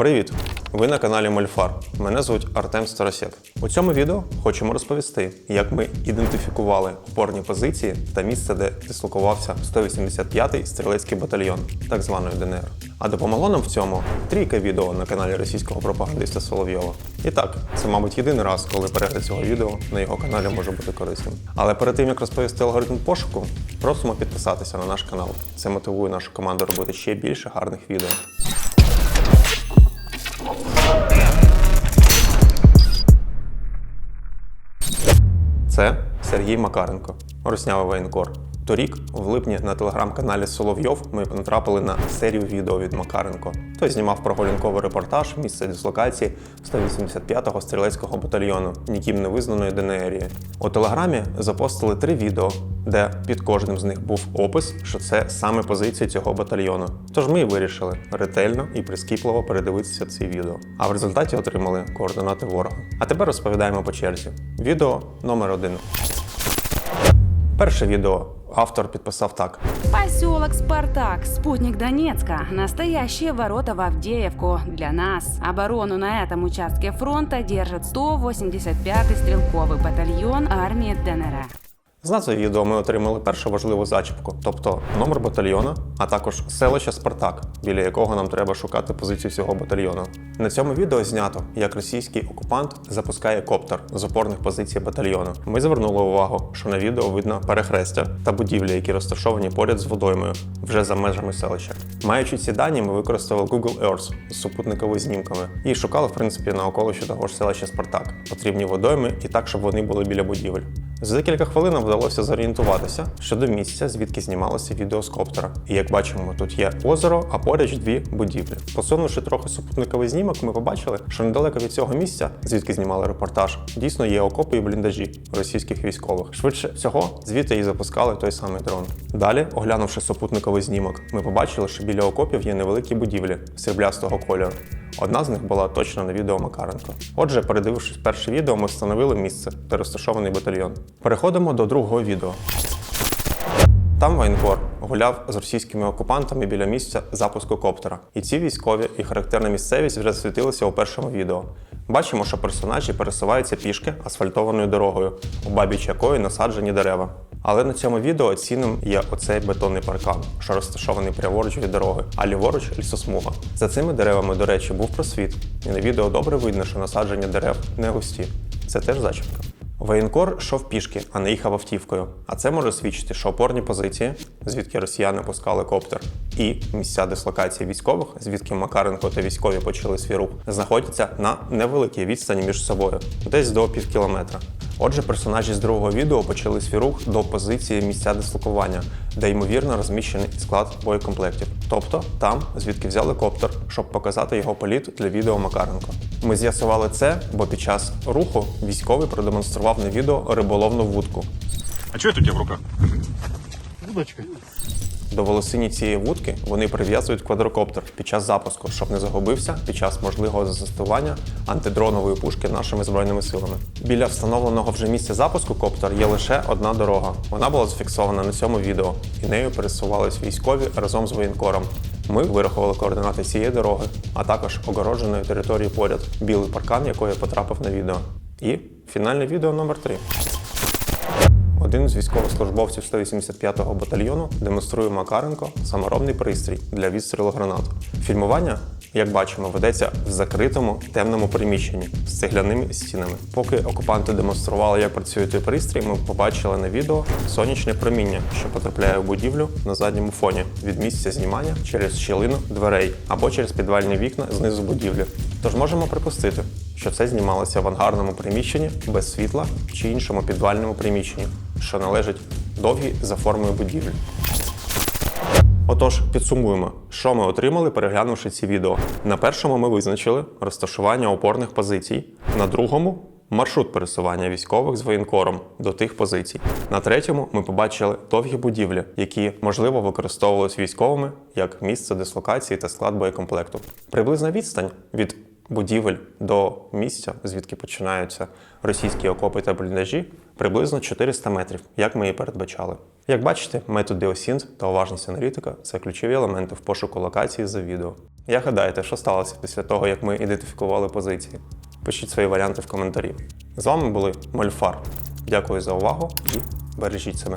Привіт! Ви на каналі Мольфар. Мене звуть Артем Старосєк. У цьому відео хочемо розповісти, як ми ідентифікували опорні позиції та місце, де дислокувався 185-й стрілецький батальйон, так званої ДНР. А допомогло нам в цьому трійка відео на каналі російського пропагандиста Соловйова. І так, це, мабуть, єдиний раз, коли перегляд цього відео на його каналі може бути корисним. Але перед тим як розповісти алгоритм пошуку, просимо підписатися на наш канал. Це мотивує нашу команду робити ще більше гарних відео. Це Сергій Макаренко, Руснявий воєнкор. Торік, в липні, на телеграм-каналі Соловйов ми натрапили на серію відео від Макаренко. Той знімав прогулянковий репортаж місце дислокації 185-го стрілецького батальйону, ніким не визнаної ДНРії. У телеграмі запостили три відео, де під кожним з них був опис, що це саме позиції цього батальйону. Тож ми і вирішили ретельно і прискіпливо передивитися ці відео. А в результаті отримали координати ворога. А тепер розповідаємо по черзі. Відео номер один. Перше відео автор підписав так: Поселок Спартак, спутник Донецка. Настоящие ворота в Авдеевку. Для нас оборону на этом участке фронта держит 185-й стрелковый батальон армии ДНР. З назви відео ми отримали першу важливу зачіпку, тобто номер батальйону, а також селище Спартак, біля якого нам треба шукати позицію цього батальйону. На цьому відео знято, як російський окупант запускає коптер з опорних позицій батальйону. Ми звернули увагу, що на відео видно перехрестя та будівлі, які розташовані поряд з водоймою, вже за межами селища. Маючи ці дані, ми використали Google Earth з супутниковими знімками і шукали, в принципі, на околище того ж селища Спартак, потрібні водойми і так, щоб вони були біля будівель. За декілька хвилин вдалося зорієнтуватися щодо місця, звідки знімалося відео з коптера. І як бачимо, тут є озеро, а поруч дві будівлі. Посунувши трохи супутниковий знімок, ми побачили, що недалеко від цього місця, звідки знімали репортаж, дійсно є окопи і бліндажі російських військових. Швидше всього, звідти і запускали той самий дрон. Далі, оглянувши супутниковий знімок, ми побачили, що біля окопів є невеликі будівлі сріблястого кольору. Одна з них була точно на відео Макаренко. Отже, передивившись перше відео, ми встановили місце, де розташований батальйон. Переходимо до другого відео. Там воєнкор гуляв з російськими окупантами біля місця запуску коптера. І ці військові і характерна місцевість вже засвітилися у першому відео. Бачимо, що персонажі пересуваються пішки асфальтованою дорогою, у бабіч якої насаджені дерева. Але на цьому відео цінним є оцей бетонний паркан, що розташований праворуч від дороги, а ліворуч лісосмуга. За цими деревами, до речі, був просвіт, і на відео добре видно, що насадження дерев не густі. Це теж зачіпка. Воєнкор йшов пішки, а не їхав автівкою. А це може свідчити, що опорні позиції, звідки росіяни пускали коптер, і місця дислокації військових, звідки Макаренко та військові почали свій рух, знаходяться на невеликій відстані між собою, десь до пів кілометра. Отже, персонажі з другого відео почали свій рух до позиції місця дислокування, де ймовірно розміщений склад боєкомплектів, тобто там, звідки взяли коптер, щоб показати його політ для відео Макаренко. Ми з'ясували це, бо під час руху військовий продемонстрував на відео риболовну вудку. А чого тут в руках? Удочка. До волосині цієї вудки вони прив'язують квадрокоптер під час запуску, щоб не загубився під час можливого застосування антидронової пушки нашими збройними силами. Біля встановленого вже місця запуску коптер є лише одна дорога. Вона була зафіксована на цьому відео, і нею пересувались військові разом з воєнкором. Ми вирахували координати цієї дороги, а також огородженої території поряд, білий паркан, якої потрапив на відео. І фінальне відео номер 3 один з військовослужбовців 185-го батальйону демонструє Макаренко саморобний пристрій для відстрілу гранат. Фільмування, як бачимо, ведеться в закритому темному приміщенні з цегляними стінами. Поки окупанти демонстрували, як працює той пристрій, ми побачили на відео сонячне проміння, що потрапляє в будівлю на задньому фоні від місця знімання через щілину дверей або через підвальні вікна знизу будівлі. Тож можемо припустити, що це знімалося в ангарному приміщенні без світла чи іншому підвальному приміщенні, що належить довгій за формою будівлі. Отож, підсумуємо, що ми отримали, переглянувши ці відео. На першому ми визначили розташування опорних позицій, на другому маршрут пересування військових з воєнкором до тих позицій. На третьому ми побачили довгі будівлі, які можливо використовувалися військовими як місце дислокації та склад боєкомплекту. Приблизна відстань від будівель до місця, звідки починаються російські окопи та бліндажі, приблизно 400 метрів, як ми і передбачали. Як бачите, метод Deosynth та уважність аналітика це ключові елементи в пошуку локації за відео. Як гадаєте, що сталося після того, як ми ідентифікували позиції? Пишіть свої варіанти в коментарі. З вами були Мольфар. Дякую за увагу і бережіть себе.